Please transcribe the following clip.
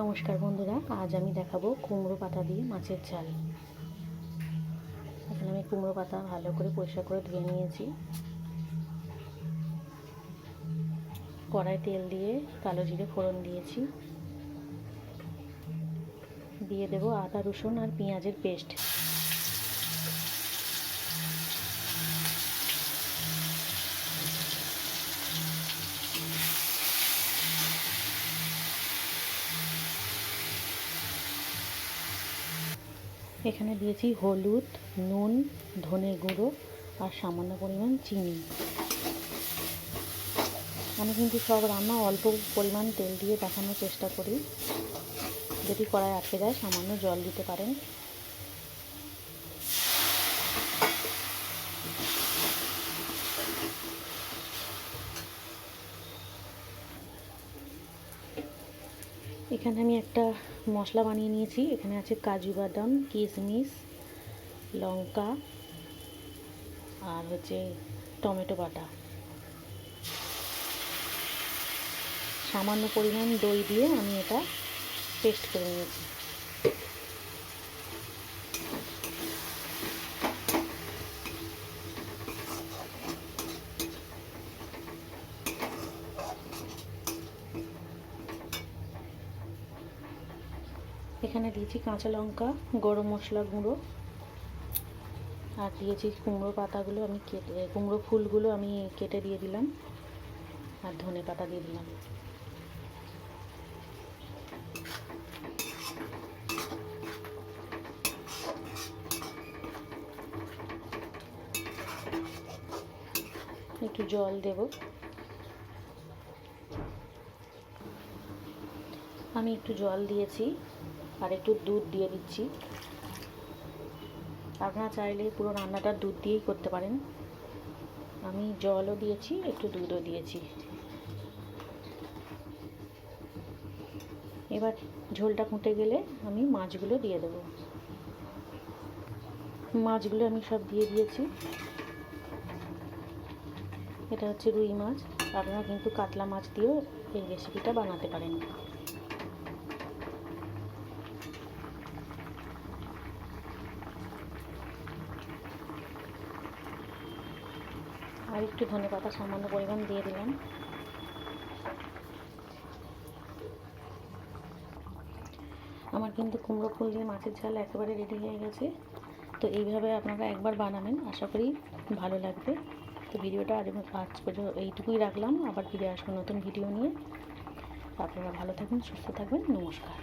নমস্কার বন্ধুরা, আজ আমি দেখাবো কুমড়ো পাতা দিয়ে মাছের ঝাল। এখানে আমি কুমড়ো পাতা ভালো করে পরিষ্কার করে ধুয়ে নিয়েছি। কড়াই তেল দিয়ে কালো জিরে ফোড়ন দিয়েছি। দিয়ে দেবো আদা রসুন আর পেঁয়াজের পেস্ট। এখানে দিয়েছি হলুদ, নুন, ধনে গুঁড়ো আর সামান্য পরিমাণ চিনি। আমি কিন্তু সব রান্না অল্প পরিমাণ তেল দিয়ে দেখানোর চেষ্টা করি। যদি কড়াই আটকে যায়, সামান্য জল দিতে পারেন। এখানে আমি একটা মশলা বানিয়ে নিয়েছি। এখানে আছে কাজু বাদাম কিশমিশ লঙ্কা, আর হচ্ছে টমেটো বাটা। সামান্য পরিমাণ দই দিয়ে আমি এটা পেস্ট করে নিয়েছি। এখানে দিয়েছি কাঁচা লঙ্কা, গরম মশলা গুঁড়ো, আর দিয়েছি কুমড়ো পাতাগুলো আমি কেটে, কুমড়ো ফুলগুলো আমি কেটে দিয়ে দিলাম, আর ধনে পাতা দিয়ে দিলাম। একটু জল দেব। আমি একটু জল দিয়েছি। আর একটু দুধ দিয়ে দিচ্ছি। আপনারা চাইলে পুরো রান্নাটা দুধ দিয়েই করতে পারেন। আমি জলও দিয়েছি, একটু দুধও দিয়েছি। এবার ঝোলটা ফুটে গেলে আমি মাছগুলো দিয়ে দেবো। মাছগুলো আমি সব দিয়ে দিয়েছি। এটা হচ্ছে রুই মাছ। আপনারা কিন্তু কাতলা মাছ দিয়েও এই রেসিপিটা বানাতে পারেন। আর একটু ধনে পাতা সামান্য পরিমাণ দিয়ে দিলাম। আমার কিন্তু কুমড়ো ফুল দিয়ে মাছের ঝাল একেবারে রেডি হয়ে গেছে। তো এইভাবে আপনারা একবার বানাবেন, আশা করি ভালো লাগবে। তো ভিডিওটা আজ আজ পর্যন্ত এইটুকুই রাখলাম। আবার ফিরে আসব নতুন ভিডিও নিয়ে। আপনারা ভালো থাকবেন, সুস্থ থাকবেন, নমস্কার।